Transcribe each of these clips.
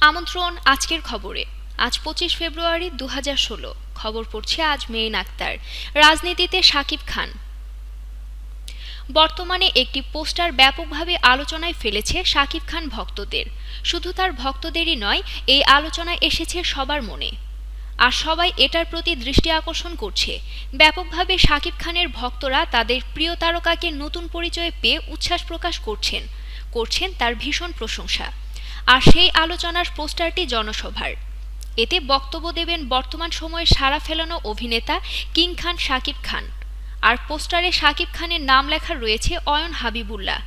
আমন্ত্রণ আজকের খবরে। আজ পঁচিশ ফেব্রুয়ারি দু ষোলো। খবর পড়ছে আজ মেইন আক্তার। রাজনীতিতে শাকিব খান। বর্তমানে একটি পোস্টার ব্যাপকভাবে আলোচনায় ফেলেছে শাকিব খান ভক্তদের। শুধু তার ভক্তদেরই নয়, এই আলোচনায় এসেছে সবার মনে। আর সবাই এটার প্রতি দৃষ্টি আকর্ষণ করছে। ব্যাপকভাবে শাকিব খানের ভক্তরা তাদের প্রিয় তারকাকে নতুন পরিচয়ে পেয়ে উচ্ছ্বাস প্রকাশ করছেন। করছেন তার ভীষণ প্রশংসা। আর সেই আলোচনার পোস্টারটি জনসভার। এতে বক্তব্য দেবেন বর্তমান সময়ে সারা ফেলানো অভিনেতা কিং খান শাকিব খান। আর পোস্টারে শাকিব খানের নাম লেখা রয়েছে অয়ন হাবিবুল্লাহ।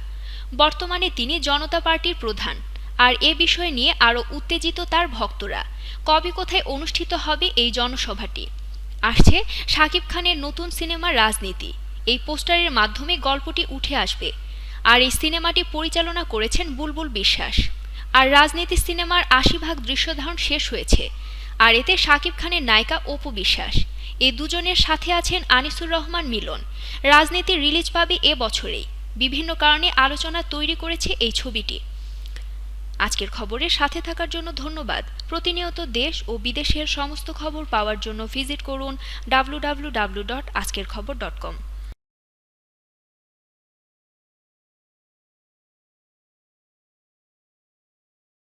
বর্তমানে তিনি জনতা পার্টির প্রধান। আর এ বিষয় নিয়ে আরও উত্তেজিত তার ভক্তরা। কবে কোথায় অনুষ্ঠিত হবে এই জনসভাটি? আসছে শাকিব খানের নতুন সিনেমা রাজনীতি। এই পোস্টারের মাধ্যমে গল্পটি উঠে আসবে। আর এই সিনেমাটি পরিচালনা করেছেন বুলবুল বিশ্বাস। আর রাজনীতি সিনেমার আশি ভাগ দৃশ্যধারণ শেষ হয়েছে। আর এতে শাকিব খানের নায়িকা অপু বিশ্বাস। এই দুজনের সাথে আছেন আনিসুর রহমান মিলন। রাজনীতি রিলিজ পাবে এ বছরেই। বিভিন্ন কারণে আলোচনা তৈরি করেছে এই ছবিটি। আজকের খবরের সাথে থাকার জন্য ধন্যবাদ। প্রতিনিয়ত দেশ ও বিদেশের সমস্ত খবর পাওয়ার জন্য ভিজিট করুন ডাব্লু ডাব্লু ডাব্লু ডট আজকের খবর ডট কম